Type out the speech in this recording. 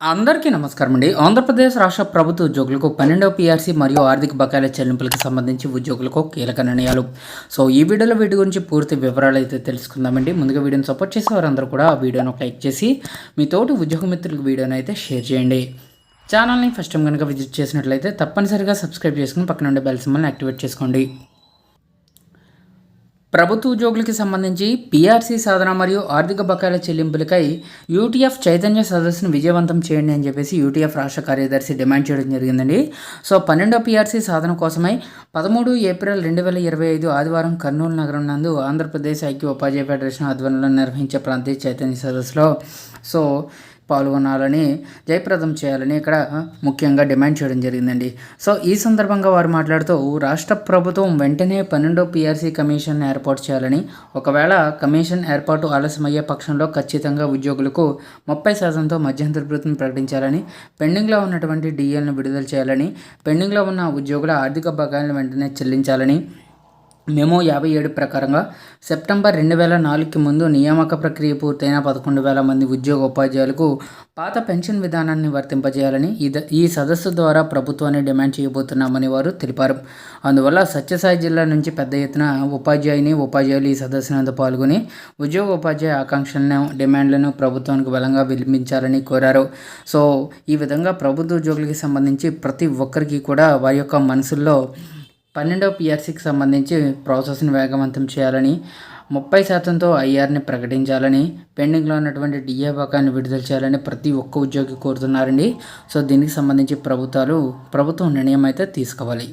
అందరికీ నమస్కారం అండి. ఆంధ్రప్రదేశ్ రాష్ట్ర ప్రభుత్వ ఉద్యోగులకు పన్నెండవ పీఆర్సీ మరియు ఆర్థిక బకాయిల చెల్లింపులకు సంబంధించి ఉద్యోగులకు కీలక నిర్ణయాలు. సో ఈ వీడియోలో వీటి గురించి పూర్తి వివరాలు అయితే తెలుసుకుందామండి. ముందుగా వీడియోని సపోర్ట్ చేసే వారందరూ కూడా ఆ వీడియోను లైక్ చేసి మీ తోటి ఉద్యోగ మిత్రులకు వీడియోని అయితే షేర్ చేయండి. ఛానల్ని ఫస్ట్ టైం కనుక విజిట్ చేసినట్లయితే తప్పనిసరిగా సబ్స్క్రైబ్ చేసుకుని పక్కన ఉండే బెల్ సింబల్ని యాక్టివేట్ చేసుకోండి. ప్రభుత్వ ఉద్యోగులకి సంబంధించి పీఆర్సీ సాధన మరియు ఆర్థిక బకాయిల చెల్లింపులకై యూటీఎఫ్ చైతన్య సదస్సును విజయవంతం చేయండి అని చెప్పేసి యూటీఎఫ్ రాష్ట్ర కార్యదర్శి డిమాండ్ చేయడం జరిగిందండి. సో పన్నెండో పీఆర్సీ సాధన కోసమై పదమూడు ఏప్రిల్ రెండు వేల ఇరవై ఐదు ఆదివారం కర్నూలు నగరం నందు ఆంధ్రప్రదేశ్ ఐక్య ఉపాధ్యాయ ఫెడరేషన్ ఆధ్వర్యంలో నిర్వహించే ప్రాంతీయ చైతన్య సదస్సులో. సో పాల్గొనాలని జయప్రదం చేయాలని ఇక్కడ ముఖ్యంగా డిమాండ్ చేయడం జరిగిందండి. సో ఈ సందర్భంగా వారు మాట్లాడుతూ రాష్ట్ర ప్రభుత్వం వెంటనే పన్నెండో పీఆర్సీ కమిషన్ ఏర్పాటు చేయాలని ఒకవేళ కమిషన్ ఏర్పాటు ఆలస్యమయ్యే పక్షంలో ఖచ్చితంగా ఉద్యోగులకు ముప్పై శాతంతో మధ్యంతర భృతిని ప్రకటించాలని పెండింగ్లో ఉన్నటువంటి డిఎల్ను విడుదల చేయాలని పెండింగ్లో ఉన్న ఉద్యోగుల ఆర్థిక బకాయిలను వెంటనే చెల్లించాలని మెమో యాభై ఏడు ప్రకారంగా సెప్టెంబర్ రెండు వేల నాలుగుకి ముందు నియామక ప్రక్రియ పూర్తయిన పదకొండు వేల మంది ఉద్యోగ ఉపాధ్యాయులకు పాత పెన్షన్ విధానాన్ని వర్తింపజేయాలని ఈ సదస్సు ద్వారా ప్రభుత్వాన్ని డిమాండ్ చేయబోతున్నామని వారు తెలిపారు. అందువల్ల సత్యసాయి జిల్లా నుంచి పెద్ద ఎత్తున ఉపాధ్యాయుని ఉపాధ్యాయులు ఈ సదస్సునందు పాల్గొని ఉద్యోగ ఉపాధ్యాయ ఆకాంక్షలను డిమాండ్లను ప్రభుత్వానికి బలంగా విలిపించాలని కోరారు. సో ఈ విధంగా ప్రభుత్వ ఉద్యోగులకి సంబంధించి ప్రతి ఒక్కరికి కూడా వారి యొక్క మనసుల్లో పన్నెండవ పిఆర్సీకి సంబంధించి ప్రాసెస్ని వేగవంతం చేయాలని ముప్పై శాతంతో ఐఆర్ని ప్రకటించాలని పెండింగ్లో ఉన్నటువంటి డిఏ బకాన్ని విడుదల చేయాలని ప్రతి ఒక్క ఉద్యోగి కోరుతున్నారండి. సో దీనికి సంబంధించి ప్రభుత్వాలు ప్రభుత్వం నిర్ణయం అయితే తీసుకోవాలి.